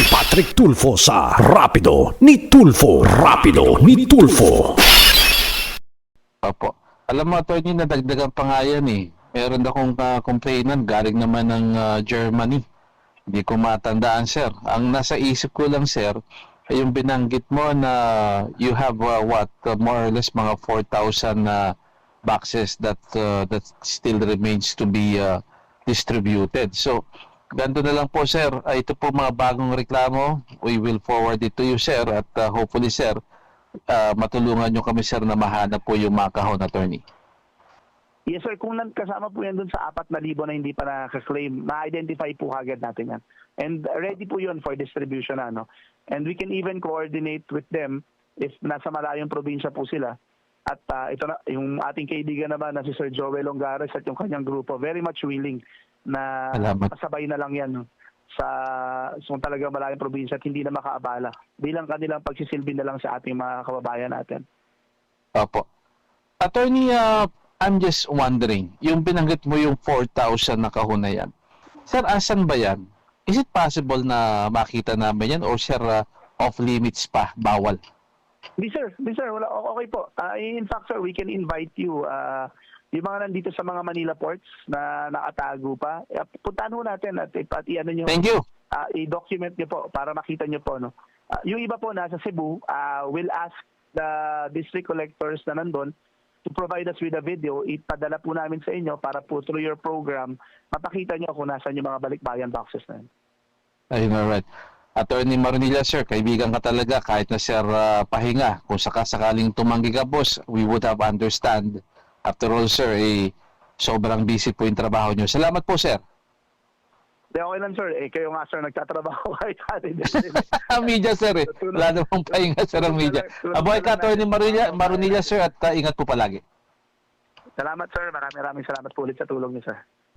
si Patrick Tulfo sa Rapido ni Tulfo. Rapido ni Tulfo. Opo. Alam mo, attorney, nadagdagan pa nga yan eh. Meron akong uh, complainant galing naman ng ah, Germany. Hindi ko matandaan, sir. Ang nasa isip ko lang, sir, ay yung binanggit mo na you have ah, what, ah, more or less mga 4,000 na boxes that ah, that still remains to be ah, distributed. So, ganito na lang po, sir. Ah, ito po mga bagong reklamo. We will forward it to you, sir. At ah, hopefully, sir, ah, matulungan nyo kami sir na mahanap po yung mga kahon attorney. Yes sir, kung kasama po yan dun sa 4,000 na hindi pa nakaka-claim, ma-identify po agad natin yan. And ready po yun for distribution. Ano? And we can even coordinate with them if nasa malayong probinsya po sila. At ah, ito na, yung ating kaibigan naman na si Sir Joel Longares at yung kanyang grupo, very much willing na Salamat. masabay na lang yan sa kung talaga malayong probinsya at hindi na makaabala. Bilang kanilang pagsisilbi na lang sa ating mga kababayan natin. Opo. Attorney, ah, I'm just wondering, yung binanggit mo yung 4,000 na kahon na yan. Sir, asan ba yan? Is it possible na makita namin yan or sir, ah, off limits pa, bawal? Di sir, di sir, wala, okay po. Ah, in fact sir, we can invite you. ah, yung mga nandito sa mga Manila ports na nakatago pa, eh, puntahan ho natin at ipati ano nyo, Thank you. ah, i-document nyo po para makita nyo po. No? Ah, yung iba po nasa Cebu, ah, will ask the district collectors na nandun to provide us with a video. Ipadala po namin sa inyo para po through your program, mapakita nyo kung nasan yung mga balikbayan boxes na yun. Ayun, alright. Attorney Maronilla, sir, kaibigan ka talaga kahit na sir ah, pahinga. Kung sakasakaling tumanggi ka, boss, we would have understand. After all, sir, eh, sobrang busy po yung trabaho nyo. Salamat po, sir. Di okay lang sir, eh, kayo nga sir nagtatrabaho kahit atin. media, sir, eh. Wala namang pahinga, sir, ang media. Aboy ka, Attorney Maronilla, Maronilla, sir, at ah, ingat po palagi. Salamat sir, maraming maraming salamat po ulit sa tulong niyo sir.